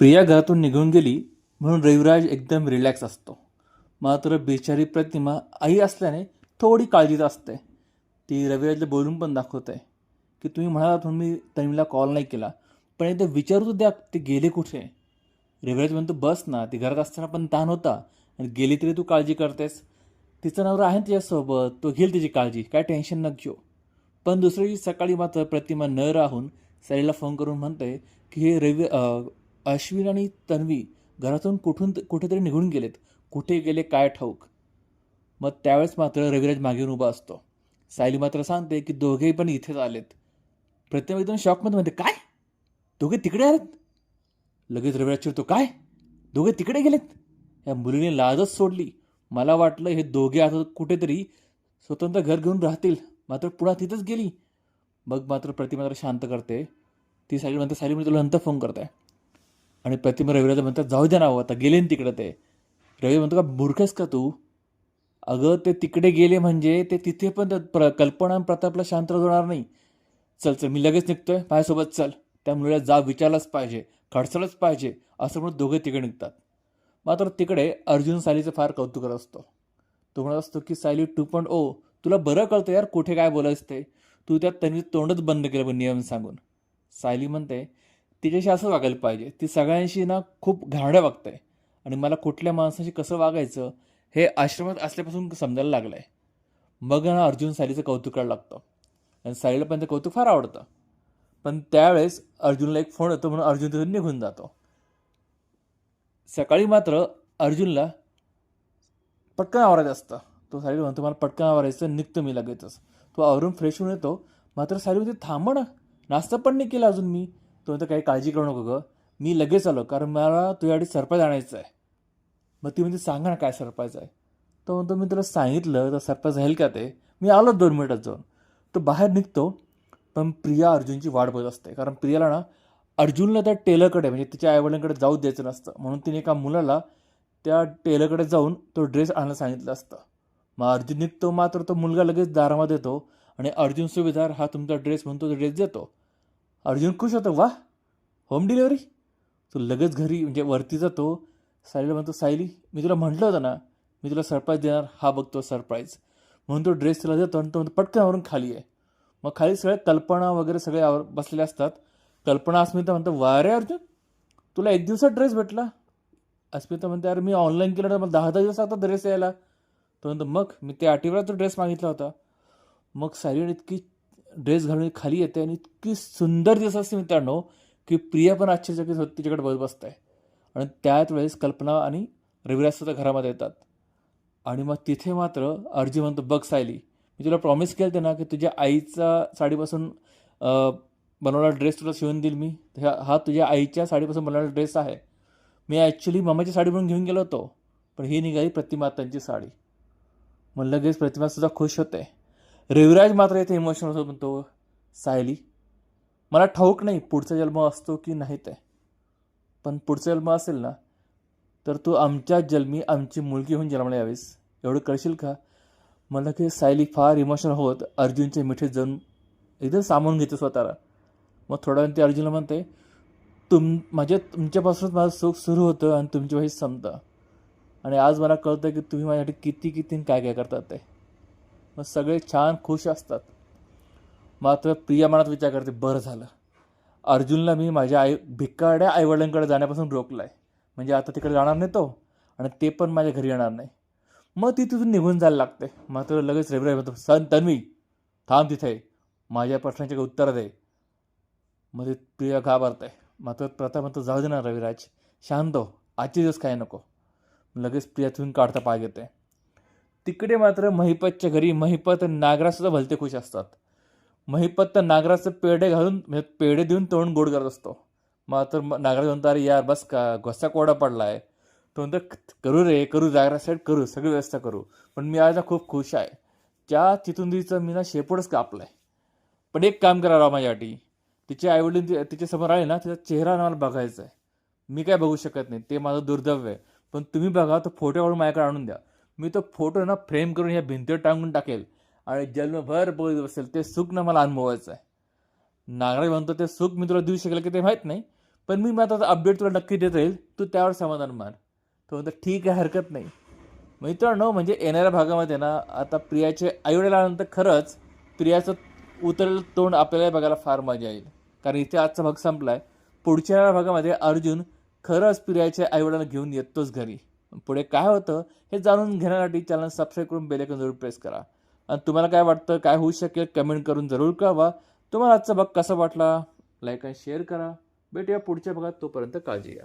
प्रिया घरातून निघून गेली म्हणून रविराज एकदम रिलॅक्स असतो. मात्र बिचारी प्रतिमा आई असल्याने थोडी काळजीत असते. ती रविराजला बोलून पण दाखवते की तुम्ही म्हणालात म्हणून मी तन्वीला कॉल नाही केला पण एकदा विचारू द्या ते गेले कुठे? रविराज म्हणतो बस ना ती घरात असताना पण ताण होता आणि गेली तरी तू काळजी करतेस. तिचा नवरा आहे ना तिच्यासोबत तो घेईल तिची काळजी काय टेन्शन न घेऊ. पण दुसऱ्या दिवशी सकाळी मात्र प्रतिमा न राहून साईला फोन करून म्हणते की हे रवि अश्विन आणि तन्वी घरातून कुठून कुठेतरी निघून गेलेत. कुठे गेले काय ठाऊक? मग त्यावेळेस मात्र रविराज मागे येऊन उभा असतो. सायली मात्र सांगते की दोघेही पण इथेच आलेत. प्रत्येक एकदम शॉकमध्ये म्हणते काय? दोघे तिकडे आलेत? लगेच रविराज चिरतो काय? दोघे तिकडे गेलेत? या मुलीने लाजच सोडली. मला वाटलं हे दोघे आता कुठेतरी स्वतंत्र घर घेऊन राहतील. मात्र पुन्हा तिथंच गेली. मग मात्र प्रतिमात्र शांत करते. ती सायली म्हणते सायली म्हणजे तुला नंतर फोन करताय. आणि प्रतिमा रविराज म्हणतात जाऊ द्या ना हो, आता गेले ना तिकडं ते. रवी म्हणतो का मूर्खस का तू? अगं ते तिकडे गेले म्हणजे ते तिथे पण प्र कल्पना आणि प्रतापला शांत होणार नाही. चल चल मी लगेच निघतोय माझ्यासोबत चल. त्या मुलीला जा विचारलाच पाहिजे खडसलंच पाहिजे. असं म्हणून दोघे तिकडे निघतात. मात्र तिकडे अर्जुन सायलीचं फार कौतुक करत असतो. तो म्हणत असतो की सायली टू पॉईंट ओ तुला बरं कळतं यार कुठे काय बोलायचं ते. तू त्यात त्यांनी तोंडच बंद केलं पण नियम सांगून. सायली म्हणते तिच्याशी असं वागायला पाहिजे. ती सगळ्यांशी ना खूप घाणं वागते. आणि मला कुठल्या माणसाशी कसं वागायचं हे आश्रमात असल्यापासून समजायला लागलं आहे मग ना अर्जुन सालीचं कौतुक करायला लागतं. आणि सालीला पण ते कौतुक फार आवडतं. पण त्यावेळेस अर्जुनला एक फोन येतो म्हणून अर्जुन तिथून निघून जातो. सकाळी मात्र अर्जुनला पटकन आवरायचं असतं. तो सायली म्हणतो मला पटकन आवरायचं निघतो मी लगेचच. तो आवरून फ्रेश होऊन येतो. मात्र सायली म्हणते थांबणं नाश्ता पण नाही केला अजून मी. तो म्हणतो काही काळजी करू नको गं. मी लगेच आलो कारण मला तुझ्यासाठी सरप्राईज आणायचं आहे मग ती म्हणजे सांगा ना काय सरप्राईज आहे. तो म्हणतो मी तुला सांगितलं तर सरप्राईज राहील का ते? मी आलो दोन मिनिटात जाऊन. तो बाहेर निघतो पण प्रिया अर्जुनची वाट बघत असते. कारण प्रियाला ना अर्जुनला त्या टेलरकडे म्हणजे तिच्या आईवडिलांकडे जाऊ द्यायचं नसतं. म्हणून तिने एका मुलाला त्या टेलरकडे जाऊन तो ड्रेस आणायला सांगितलं असतं. मग अर्जुन निघतो मात्र तो मुलगा लगेच दारामध्ये येतो आणि अर्जुन सुभेदार हा तुमचा ड्रेस म्हणतो तो ड्रेस देतो. अर्जुन खुश होतो वा होम डिलेवरी तो लगेच घरी म्हणजे वरती जातो. सायलीला म्हणतो सायली मी तुला म्हटलं होतं ना मी तुला सरप्राईज देणार हा बघतो सरप्राईज म्हणून तो ड्रेस तुला देतो आणि तो म्हणतो पटकन आवरून खाली आहे मग खाली सगळ्या कल्पना वगैरे सगळे आवर बसलेले असतात. कल्पना अस्मिता म्हणतो वा रे अर्जुन तुला एक दिवसात ड्रेस भेटला? अस्मिता म्हणते अरे मी ऑनलाईन केलं तर मला दहा दहा दिवस आता ड्रेस यायला. तो म्हणतो मग मी त्या आठवड्यात तो ड्रेस मागितला होता. मग सायलीने इतकी ड्रेस घालून खाली येते आणि इतकी सुंदर दिसत असते मित्रांनो की प्रिया पण आश्चर्यचकित होत तिच्याकडे बघत बसत आहे आणि त्याच वेळेस कल्पना आणि रविराज सुद्धा घरामध्ये येतात. आणि मग तिथे मात्र अर्जी म्हणतो बघ सायली. मी तुला प्रॉमिस केलं ते ना की तुझ्या आईचा साडीपासून बनवलेला ड्रेस तुला शिवून देईल मी. हा हा तुझ्या आईच्या साडीपासून बनवलेला ड्रेस आहे. मी ॲक्च्युली मामाची साडी म्हणून घेऊन गेलो होतो पण ही निघाली प्रतिमातांची साडी. मग लगेच प्रतिमासुद्धा खुश होते. रविराज मात्र इथे इमोशनल होतो म्हणतो सायली मला ठाऊक नाही पुढचा जन्म असतो की नाही ते. पण पुढचा जन्म असेल ना तर तू आमच्या जन्मी आमची मुलगी होऊन जन्माला यावीस. एवढं करशील का? मला की सायली फार इमोशनल होत. अर्जुनचे मिठे जाऊन एकदम सामावून घेते स्वतःला. मग थोड्या वेळ ते अर्जुनला म्हणते तुम माझ्या तुमच्यापासूनच माझं सुख सुरू होतं आणि तुमच्या वही संपतं. आणि आज मला कळतं की तुम्ही माझ्यासाठी किती किती आणि काय काय करतात ते. मग सगळे छान खुश असतात. मात्र प्रिया मनात विचार करते बरं झालं. अर्जुनला मी माझ्या आई भिकाड्या आईवडिलांकडे जाण्यापासून रोखलं आहे म्हणजे आता तिकडे जाणार नाही तो आणि ते पण माझ्या घरी येणार नाही. मग ती तिथून निघून जायला लागते. मात्र लगेच रविराज म्हणतो सन तन्वी थांब तिथे. माझ्या प्रश्नाचे उत्तर दे. मग ते प्रिया घाबरते. मात्र प्रताप म्हणतो जाऊ दे ना रविराज शांत हो. आजचे दिवस काय नको. लगेच प्रिया तिथून काढता पाय घेते. तिकडे मात्र महिपतच्या घरी महिपत नागरासुद्धा भलते खुश असतात. महिपत तर नागराचं पेढे घालून म्हणजे पेढे देऊन तोंड गोड करत असतो. मात्र नागराज म्हणतो अरे यार बस का घसा कोडा पडला आहे तो म्हणतो करू रे करू जागरा साईड करू सगळी व्यवस्था करू. पण मी आज खूप खुश आहे. त्या तिथून मी ना शेपूडच कापला आहे पण एक काम करा राव माझ्यासाठी. तिचे आईवडील ति- तिच्या समोर आले ना तिचा चेहरा मला बघायचा आहे मी काय बघू शकत नाही ते माझं दुर्दैव आहे. पण तुम्ही बघा तो फोटो काढून माझ्याकडे आणून द्या. मी तो फोटो ना फ्रेम करून ह्या भिंतीवर टांगून टाकेल. आणि जन्मभर बोलत बसेल ते सुख ना मला अनुभवायचं आहे. नागराज म्हणतो ते सुख मी तुला देऊ शकेल की ते माहीत नाही पण मी मात्र अपडेट तुला नक्की देत राहील. तू त्यावर समाधान मान. तो म्हणतो ठीक आहे हरकत नाही. मित्रांनो म्हणजे येणाऱ्या भागामध्ये ना आता प्रियाचे आईवडिलानंतर खरंच प्रियाचं उतरलेलं तोंड आपल्याला बघायला फार मजा येईल. कारण इथे आजचा भाग संपला आहे पुढच्या भागामध्ये अर्जुन खरंच प्रियाच्या आईवडिलांना घेऊन येतोच घरी. पुढे काय होतं हे जाणून घेण्यासाठी चॅनल सबस्क्राईब करून बेलेकन जरूर प्रेस करा. आणि तुम्हाला काय वाटतं काय होऊ शकेल कमेंट करून जरूर कळवा. तुम्हाला आजचा भाग कसा वाटला लाईक आणि शेअर करा. भेटूया पुढच्या भागात तोपर्यंत काळजी घ्या.